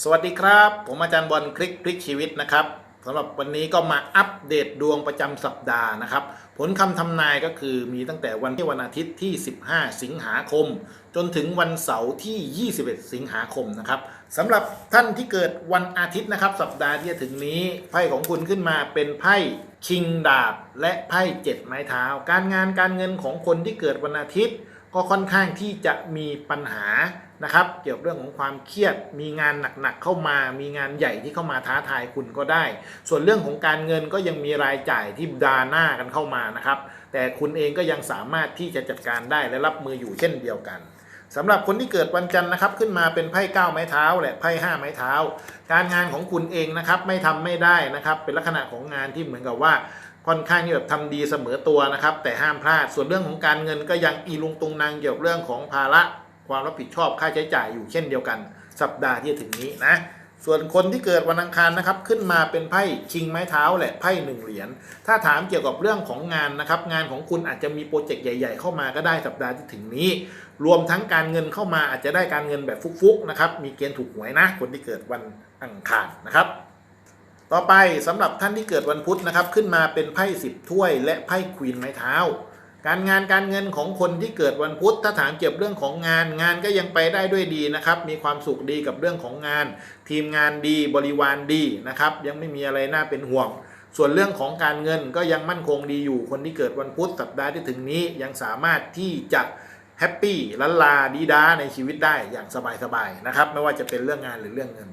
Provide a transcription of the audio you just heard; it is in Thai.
สวัสดีครับ ผมอาจารย์บอลคลิกพลิกชีวิตนะครับสำหรับวันนี้ก็มาอัปเดตดวงประจำสัปดาห์นะครับ ผลคำทำนายก็คือมีตั้งแต่วันที่วันอาทิตย์ที่ 15 สิงหาคม จนถึงวันเสาร์ที่ 21 สิงหาคมนะครับสำหรับท่านที่เกิดวันอาทิตย์นะครับ สัปดาห์ที่จะถึงนี้ไพ่ของคุณขึ้นมาเป็นไพ่คิงดาบและไพ่เจ็ดไม้เท้า การงานการเงินของคนที่เกิดวันอาทิตย์ ก็ค่อนข้างที่จะมีปัญหานะครับ เกี่ยวกับเรื่องของความเครียด มีงานหนักๆเข้ามา มีงานใหญ่ที่เข้ามาท้าทายคุณก็ได้ ส่วนเรื่องของการเงินก็ยังมีรายจ่ายที่ดาหน้ากันเข้ามานะครับ แต่คุณเองก็ยังสามารถที่จะจัดการได้และรับมืออยู่เช่นเดียวกันสำหรับคนที่เกิดวันจันทร์นะครับ ขึ้นมาเป็นไพ่เก้าไม้เท้าและไพ่ห้าไม้เท้า การงานของคุณเองนะครับไม่ทำไม่ได้นะครับ เป็นลักษณะของงานที่เหมือนกับว่า ค่อนข้างที่แบบทำดีเสมอตัวนะครับ แต่ห้ามพลาดส่วนเรื่องของการเงินก็ยังอีลุงตุงนางเกี่ยวกับเรื่องของภาระความรับผิดชอบค่าใช้จ่ายอยู่เช่นเดียวกัน สัปดาห์ที่จะถึงนี้นะส่วนคนที่เกิดวันอังคารนะครับขึ้นมาเป็นไพ่คิงไม้เท้าแหละไพ่หนึ่งเหรียญถ้าถามเกี่ยวกับเรื่องของงานนะครับ งานของคุณอาจจะมีโปรเจกต์ใหญ่ ๆ เข้ามาก็ได้สัปดาห์ที่ถึงนี้ รวมทั้งการเงินเข้ามาอาจจะได้การเงินแบบฟุกๆนะครับมีเกณฑ์ถูกหวยนะ คนที่เกิดวันอังคารนะครับ ต่อไปสำหรับท่านที่เกิดวันพุธนะครับ ขึ้นมาเป็นไพ่สิบถ้วย และไพ่ควีนไม้เท้า การงานการเงินของคนที่เกิดวันพุธถ้าถามเกี่ยวกับเรื่องของงาน งานก็ยังไปได้ด้วยดีนะครับ มีความสุขดีกับเรื่องของงาน ทีมงานดีบริวารดีนะครับ ยังไม่มีอะไรน่าเป็นห่วงส่วนเรื่องของการเงินก็ยังมั่นคงดีอยู่ คนที่เกิดวันพุธสัปดาห์ที่ถึงนี้ยังสามารถที่จะแฮปปี้ลันลาดีดาในชีวิตได้อย่างสบายๆนะครับ ไม่ว่าจะเป็นเรื่องงานหรือเรื่องเงิน